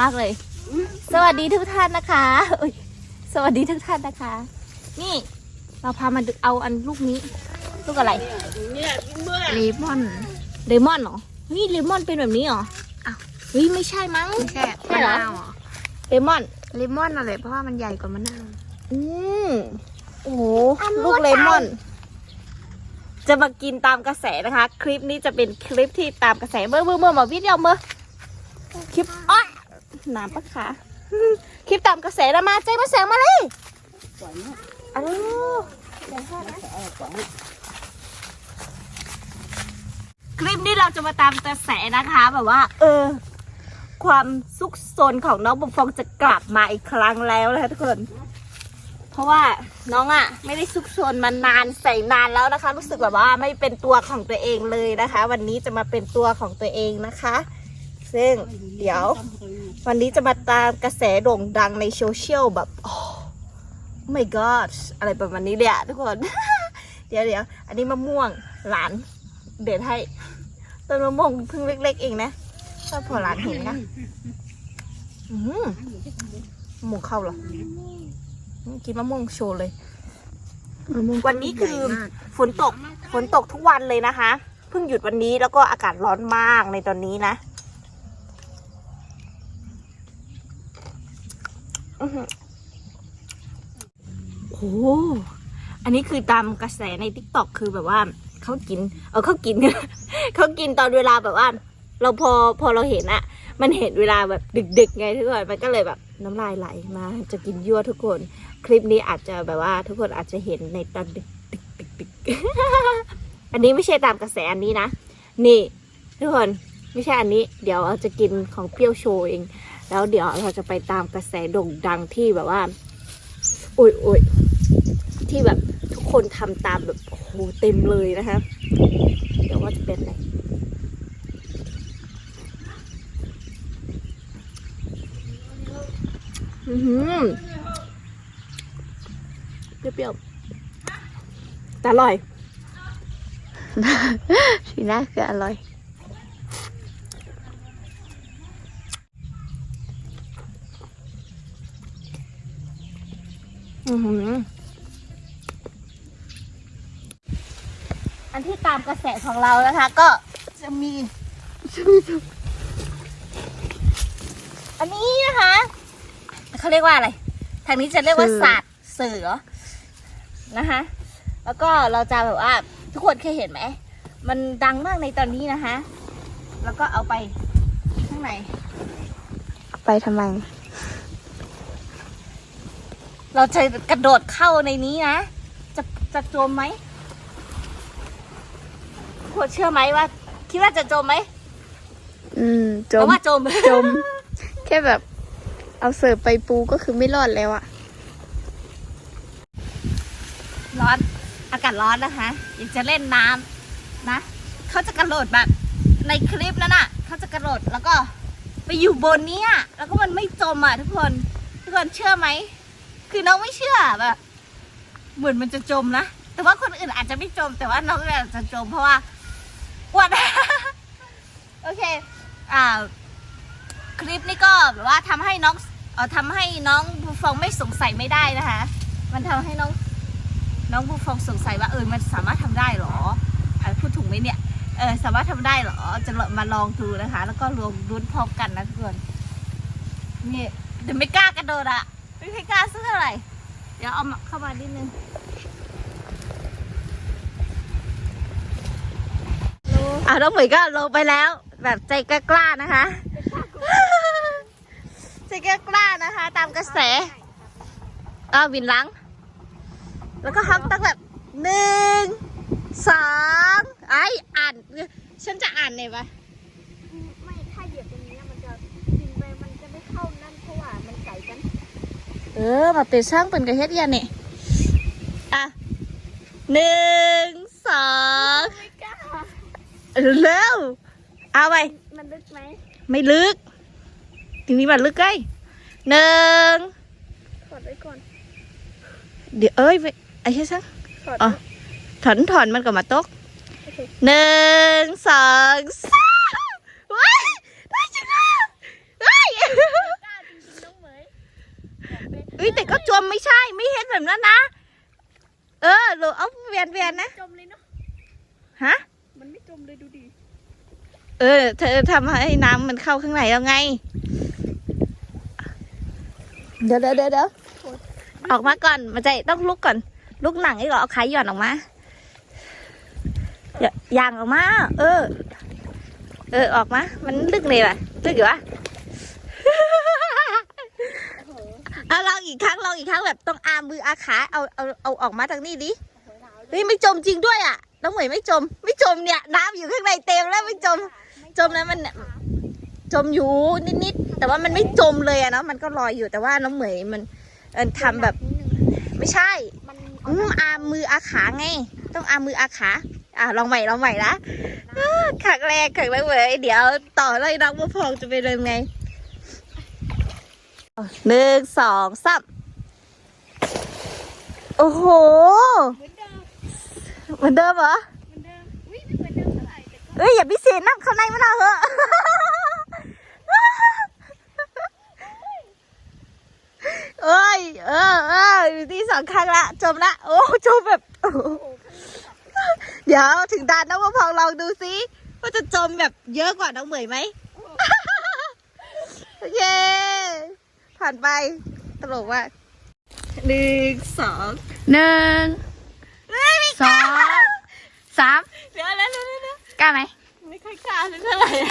มากเลย สวัสดีทุกท่านนะคะอุ๊ยสวัสดีทุกท่านนะคะ นี่เราพามาดูเอาอันลูกนี้ ลูกอะไรเลมอนเลมอนเหรอเฮ้ยเลมอนเป็นแบบนี้เหรออ้าวเฮ้ยไม่ใช่มั้งไม่ใช่ใช่มะเหรอนาวเหรอเลมอนเลมอนอะไรเพราะว่ามันใหญ่กว่ามะนาวอืมโอ้โหลูกเลมอนจะมากินตามกระแสนะคะ คลิปนี้จะเป็นคลิปที่ตามกระแสเมื่อเมื่อเมื่อมาวิดีโอเมื่อคลิปอ้อยห นามปะคะคลิปตามกระแสนะมาใจมาแสงมาเลยอ้าวคลิปนี้เราจะมาตามกระแสนะคะแบบว่า เออ ความซุกซนของน้องบุฟฟองจะกลับมาอีกครั้งแล้วนะคะทุกคน เพราะว่าน้องอะ่ะ ไม่ได้ซุกซนมานานใส่นานแล้วนะคะ รู้สึกแบบว่าไม่เป็นตัวของตัวเองเลยนะคะ วันนี้จะมาเป็นตัวของตัวเองนะคะ ซึ่งเดี๋ยว วันนี้จะมาตามกระแสโด่งดังในโซเชียลแบบโอ้ my god อะไรประมาณนี้เลยอะทุกคน เดี๋ยวเดี๋ยวอันนี้มะม่วงหลาน เด็ดให้ต้นมะม่วงเพิ่งเล็ก ๆ เองนะถ้าพอหลานเห็นนะอืมมะม่วงเข้าเหรออืมกินมะม่วงโชว์เลย วันนี้คือฝนตกฝนตกทุกวันเลยนะคะ เพิ่งหยุดวันนี้แล้วก็อากาศร้อนมากในตอนนี้นะอื้อหือ โอ้หอันนี้คือตามกระแสในทิกตอกคือแบบว่าเขากิน เออเขากิน เขากินตอนเวลาแบบว่า เราพอพอเราเห็นอะมันเห็นเวลาแบบดึกๆไงทุกคนมันก็เลยแบบน้ำลายไหลมาจะกินยั่วทุกคน คลิปนี้อาจจะแบบว่า ทุกคนอาจจะเห็นในตอนดึกดึกดึกดึกอันนี้ไม่ใช่ตามกระแสอันนี้นะ นี่ ทุกคนไม่ใช่อันนี้ เดี๋ยวเราจะกินของเปรี้ยวโชว์เอง แล้วเดี๋ยวเราจะไปตามกระแสโด่งดังที่แบบว่าโอ้ยโอ้ยที่แบบทุกคนทำตามแบบโอ้โหเต็มเลยนะคะ เดี๋ยวว่าจะเป็นอะไรอือหือเปรี้ยวๆแต่อร่อย สีหน้าคืออร่อย อือหืออันที่ตามกระแสของเรานะคะ ก็จะมีอันนี้นะคะเขาเรียกว่าอะไร ทางนี้จะเรียกว่าเสือศาสตร์เสือนะคะ แล้วก็เราจะแบบว่าทุกคนเคยเห็นไหม มันดังมากในตอนนี้นะคะ แล้วก็เอาไปข้างใน ไปทำไม เราจะกระโดดเข้าในนี้นะ จะจะจมไหมทุกคนเชื่อไหมว่า คิดว่าจะจมไหมอืมจแต่มว่าจม จม แค่แบบ เอาเสิร์ฟไปปูก็คือไม่รอดแล้วอะร้อน อากาศร้อนนะคะอยากจะเล่นน้ำนะ เขาจะกระโดดแบบ ในคลิปนั้นน่ะ เขาจะกระโดดแล้วก็ ไปอยู่บนเนี้ยแล้วก็มันไม่จมอะทุกคน ทุกคนเชื่อไหม คือน้องไม่เชื่อแบบเหมือนมันจะจมนะ แต่ว่าคนอื่นอาจจะไม่จม แต่ว่าน้องอาจจะจมเพราะว่าอ้วนโอเค อ่า คลิปนี้ก็แบบว่าทำให้น้องเอ่อทำให้น้องบูฟองไม่สงสัยไม่ได้นะคะ มันทำให้น้อง น้องบูฟองสงสัยว่าเออมันสามารถทำได้เหรออพูดถูกไหมเนี่ย เออสามารถทำได้เหรอ จะมาลองดูนะคะ แล้วก็รวมรุ้นพร้อมกันนะทุกคนนี่เดี๋ยวไม่กล้ากระโดดอะ ไม่ค่อยกล้าซื้ออะไร เดี๋ยวเอามาเข้ามานิดนึงอะน้องเหมยก็ลงไปแล้ว แบบใจกล้าๆนะคะ ใจกล้าๆนะคะ ตามกระแสอ่าวินหลังแล้วก็ฮักตั้งแบบหนึ่งสองไอ้อ่านฉันจะอ่านเลยปะไม่ถ้าเหยียบตรงนี้มันจะบินไปมันจะไม่เข้านั่นเพราะว่ามันไก่กัน เออมาเป็นช่างเป็นกระเฮ็ดยันนี่อะหนึ่งสองไม่กล้าเร็วเอาไปมันลึกไหมไม่ลึกทีนี้มันลึกใกล้หนึ่งถอดไว้ก่อนเดี๋ยวเอ้ยไม่ไอ้ใช่ช่างถอดอ๋อถอนถอนมันก็มาตกโอเคหนึ่งสองสามว้ายได้จริงนะว้าย เอ้ยแต่ก็จมไม่ใช่ไม่เห็นแบบนั้นนะ เออหรือเอาเวียนเวียนๆนะ จมเลยเนาะ ฮะ มันไม่จมเลยดูดิ เออ เธอทำให้น้ำมันเข้าข้างในแล้วไง เดี๋ยวเดี๋ยวเดี๋ยวเดี๋ยวออกมาก่อน มันจะต้องลุกก่อน ลุกหนังอีกเหรอเอาไข่หย่อนออกมาอย่าย่างออกมา เออ เออ ออกมา มันลึกเลยป่ะ ลึกอยู่ปะ เอาลองอีกครั้งลองอีกครั้งแบบต้องอามืออาขาเอาเอาเอาออกมาทางนี้ดิเฮ้ยไม่จมจริงด้วยอะน้องเหมยไม่จม ไม่จมเนี่ยน้ำอยู่ข้างในเต็มแล้วไม่จม จมนะมันจมอยู่นิดๆแต่ว่ามันไม่จมเลยอะเนาะมันก็ลอยอยู่แต่ว่าน้องเหมยมันเอินทำแบบ ไม่ใช่อืมอามืออาขาไง ต้องอามืออาขาอะลองใหม่ลองใหม่นะอ่าครั้งแรกครั้งแรกเหมยเดี๋ยวต่อเลยน้องมะพร้าวจะเป็นยังไง หนึ่งสองสามโอ้โห เหมือนเดิมเหมือนเดิมเหรอเหมือนเดิมอุ้ยไม่เหมือนเดิมเท่าไหร่แต่ก็เอ้ยอย่าพิเศษนั่งข้างในมันเอาเหอะเอ้ยเออเอออยู่ที่สองครั้งละจมละโอ้จมแบบโอ้โหเดี๋ยวถึงดานน้องมะพร้าวลองดูซิว่าจะจมแบบเยอะกว่าน้องเหมยไหมโอเค ผ่านไป ตลกว่ากหนึ่งสองหนึ่งเฮ้ยไม่สกอล้างสามเดี๋ยวแล้วเดี๋ยวเดี๋ยวเดี๋ยวกล้าไหมไม่ค่อยกล้าสักเท่าไหร่อะ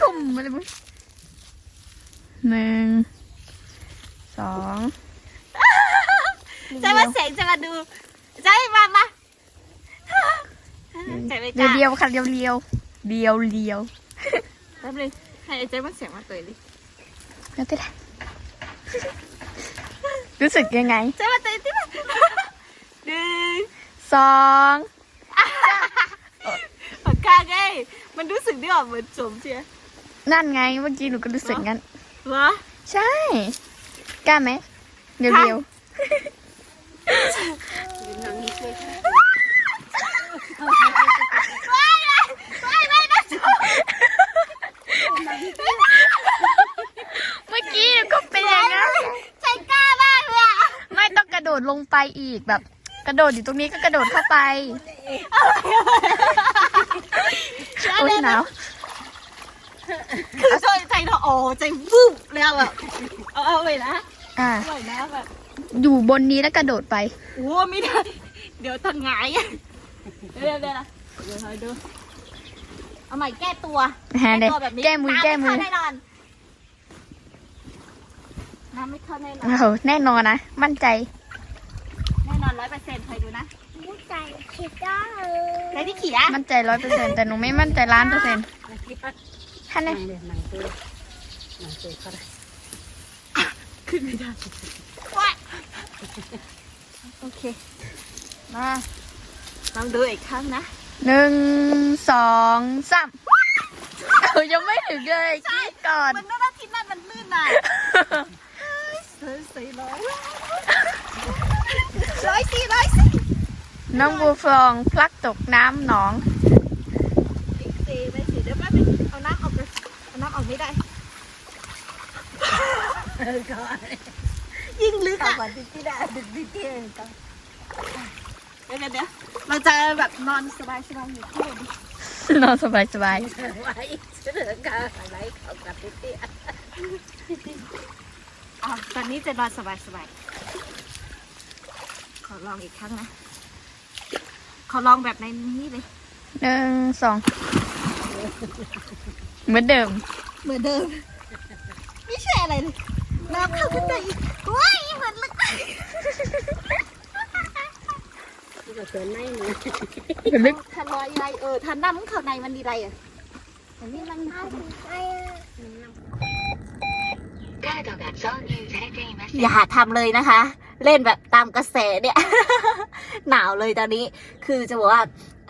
ทุ่มมาเลยมึงหนึ่งสองจะมาเสียงจะมาดูจะให้มามาใจไม่กเดียวล้าเดียวๆค่ะเดียวเดียวเดียวเดียวแป๊บนึงให้ไอ้ใจมันเสียงมาตัวดิ แล้วติดรู้สึกยังไงใจมาตัวดิมาหนึ่งสองปากกาไงมันรู้สึกได้ออกเหมือนจมเชียนั่นไงเมื่อกี้หนูก็รู้สึกงั้นเหรอใช่กล้าไหมเดียวค่ะเดียว ไม่ไม่นะจม เมื่อกี้หนูก็เป็นอย่างนั้น ใจกล้ามากเลยอะ ไม่ต้องกระโดดลงไปอีกแบบ กระโดดอยู่ตรงนี้ก็กระโดดเข้าไปโอ้ยหนาวคือใจใจเราโอ้ใจวึบแล้วแบบเอาเอาไปนะอ่าอร่อยนะแบบอยู่บนนี้แล้วกระโดดไปโอ้ไม่ได้ เดี๋ยวทางหงายอะเดี๋ยวเดี๋ยวเดี๋ยวนะเดี๋ยวคอยดูเอาใหม่แก้ตัวฮะเด็ตัวแบบนี้แก้มือแก้มือน้ำไเข้าแน่นอนน้ำไม่เข้าแน่นอนโอ้โหแน่นอนนะมั่นใจแน่นอนร้อยเปอร์เซ็นต์คอยดูนะมุดใจผิดได้เลยใครที่เขียมั่นใจร้อยเปอร์เซ็นต์แต่หนูไม่มั่นใจล้านเปอร์เซ็นต์ท่านเนี่ยขึ้นไม่ได้ว้ายโอเค มาลองดูอีกครั้งนะหนึ่งสองสามเออยังไม่ถึงเลยคิดก่อน มันน่าที่นั่นมันลื่นน่ะเฮ้ยสี่ร้อย ร้อยสี่ร้อยสี่น้องบูฟองพลักตกน้ำหนองอีกสี่ไม่สี่เดี๋ยวแป๊บนึงเอาน้ำออกเลยเอาน้ำออกไม่ได้เออก่อนยิ่งลึกอะที่ได้ดึกที่เที่ยงกันเดี๋ยวเดี๋ยวเราจะแบบนอนสบายสบายอยู่ที่นี่นอนสบายสบายอะตอนนี้จะนอนสบายสบาย อลองอีกครั้งนะ ขอลองแบบในนี้เลยหนึ่งสองเหมือนเดิม เหมือนเดิม ไม่ใช่อะไรเลยน้ำเข้าข้างในอีกว้ายเหมือนลึกเหมือนลึกทันลอยไรเออทันน้ำเข้าในมันดีไรอะอันนี้มันไอ้อย่าทำเลยนะคะ เล่นแบบตามกระแสเนี่ย หนาวเลยตอนนี้ คือจะบอกว่า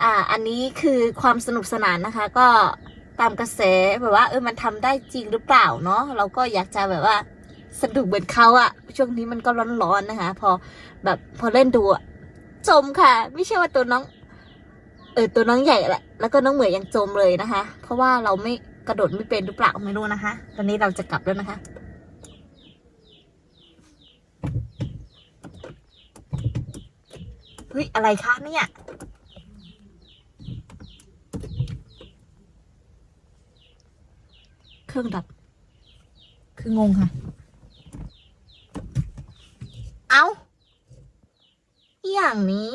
อ่า อันนี้คือความสนุกสนานนะคะ ก็ตามกระแสแบบว่า เออมันทำได้จริงหรือเปล่าเนาะเราก็อยากจะแบบว่าสนุกเหมือนเขาอะช่วงนี้มันก็ร้อนๆนะคะ พอแบบพอเล่นดูอะจมค่ะ ไม่ใช่ว่าตัวน้อง เออตัวน้องใหญ่แหละแล้วก็น้องเหมยยังจมเลยนะคะ เพราะว่าเราไม่กระโดดไม่เป็นหรือเปล่าไม่รู้นะคะ ตอนนี้เราจะกลับแล้วนะคะ ฮ้ยอะไรคะเนี่ย เครื่องดับ คืองงค่ะ เอาอหย่างนี้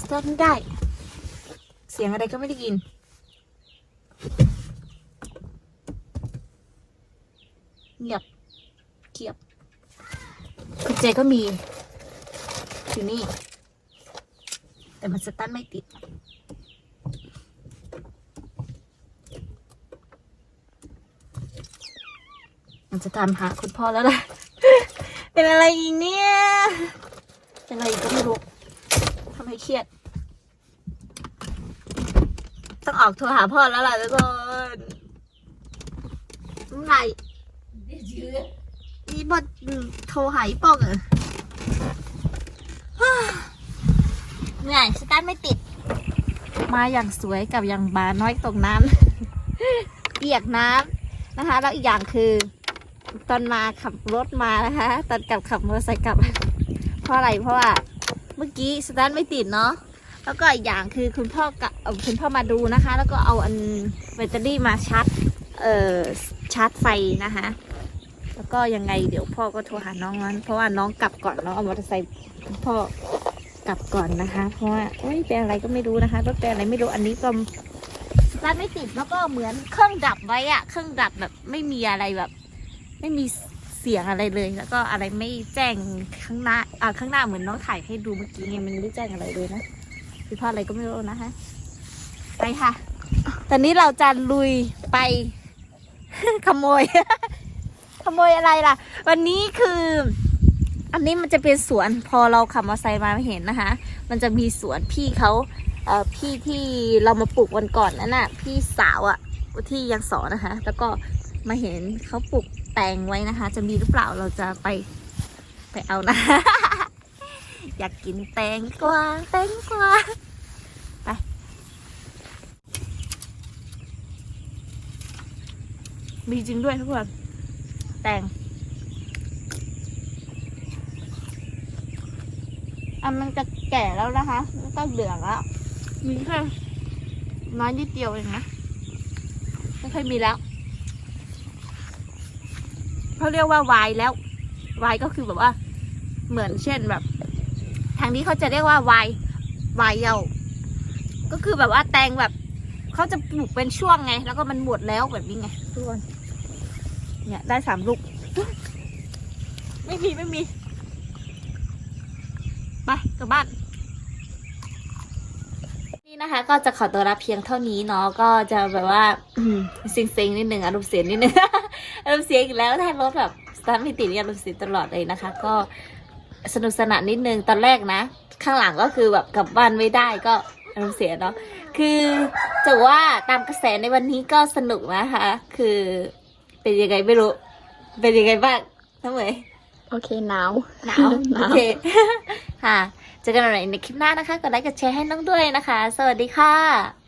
สตาร์ทไม่ได้ เสียงอะไรก็ไม่ได้ยินเงียบเกียบกุญแจก็มี อยู่นี่ แต่มันสตาร์ทไม่ติด มันจะตามหาคุณพ่อแล้วล่ะ เป็นอะไรอีกเนี่ย เป็นอะไรอีกก็ไม่รู้ทำให้เครียด ต้องออกโทรหาพ่อแล้วล่ะทุกคนไหร่อีบอดโทรหาอีปอกเหรอฮ่า เหนื่อยสตาร์ทไม่ติด มาอย่างสวยกับอย่างบาน้อยตกน้ำเปียกน้ำนะคะ แล้วอีกอย่างคือ ตอนมาขับรถมานะคะ ตอนกลับขับมอเตอร์ไซค์กลับ เพราะอะไรเพราะว่าเมื่อกี้สตาร์ทไม่ติดเนาะแล้วก็อีกอย่างคือคุณพ่อกะเอ่อคุณพ่อมาดูนะคะ แล้วก็เอาอันแบตเตอรี่มาชาร์จเอ่อชาร์จไฟนะคะ แล้วก็ยังไงเดี๋ยวพ่อก็โทรหาน้องนั้นเพราะว่าน้องกลับก่อนเนาะเอามอเตอร์ไซค์พ่อ กลับก่อนนะคะ เพราะว่าเอ้ยเป็นอะไรก็ไม่รู้นะคะรถเป็นอะไรไม่รู้อันนี้ก็สตาร์ทไม่ติดแล้วก็เหมือนเครื่องดับไว้อะเครื่องดับแบบไม่มีอะไรแบบ ไม่มีเสียงอะไรเลย แล้วก็อะไรไม่แจ้งข้างหน้าอ่าข้างหน้าเหมือนน้องถ่ายให้ดูเมื่อกี้ไงมันไม่แจ้งอะไรเลยนะผิดพลาดอะไรก็ไม่รู้นะคะไปค่ะ ตอนนี้เราจะลุยไป ขโมย ขโมยอะไรล่ะ วันนี้คือ อันนี้มันจะเป็นสวนพอเราขับมอเตอร์ไซค์มาเห็นนะคะ มันจะมีสวนพี่เขาเอ่อพี่ที่เรามาปลูกวันก่อนนั่นน่ะ พี่สาวอะที่ยังสอนนะคะ แล้วก็มาเห็นเขาปลูกแตงไว้นะคะ จะมีหรือเปล่าเราจะไปไปเอานะ อยากกินแตงกวาแตงกวาไป มีจริงด้วยทุกคน แตง อันมันจะแก่แล้วนะคะมันก็เหลืองแล้วมีแค่น้อยนิดเดียวเองนะไม่ค่อยมีแล้วเขาเรียกว่าวายแล้ววายก็คือแบบว่า เหมือนเช่นแบบ ทางนี้เขาจะเรียกว่าวายวายเยาก็คือแบบว่าแตงแบบเขาจะปลูกเป็นช่วงไง แล้วก็มันหมดแล้วแบบนี้ไงทุกคนเนี่ยได้สามลูก ไม่มีไม่มี ไปกลับบ้าน นี่นะคะ ก็จะขอตัวรับเพียงเท่านี้เนาะก็จะแบบว่าอืมเซ็งๆนิดหนึ่งอารมณ์เสียนิดนึงอารมณ์เสียอีกแล้วถ้ารถแบบสตาร์ทไม่ติดนี่อารมณ์เสียตลอดเลยนะคะ ก็สนุกสนานนิดนึงตอนแรกนะ ข้างหลังก็คือแบบกลับบ้านไม่ได้ก็อารมณ์เสียเนาะคือจะว่าตามกระแสในวันนี้ก็สนุกนะคะ คือเป็นยังไงไม่รู้ เป็นยังไงบ้างทั้งหมด โอเคหนาวหนาวหนาวโอเคค่ะ เจอกันใหม่ในคลิปหน้านะคะ กดไลค์กดแชร์ให้น้องด้วยนะคะ สวัสดีค่ะ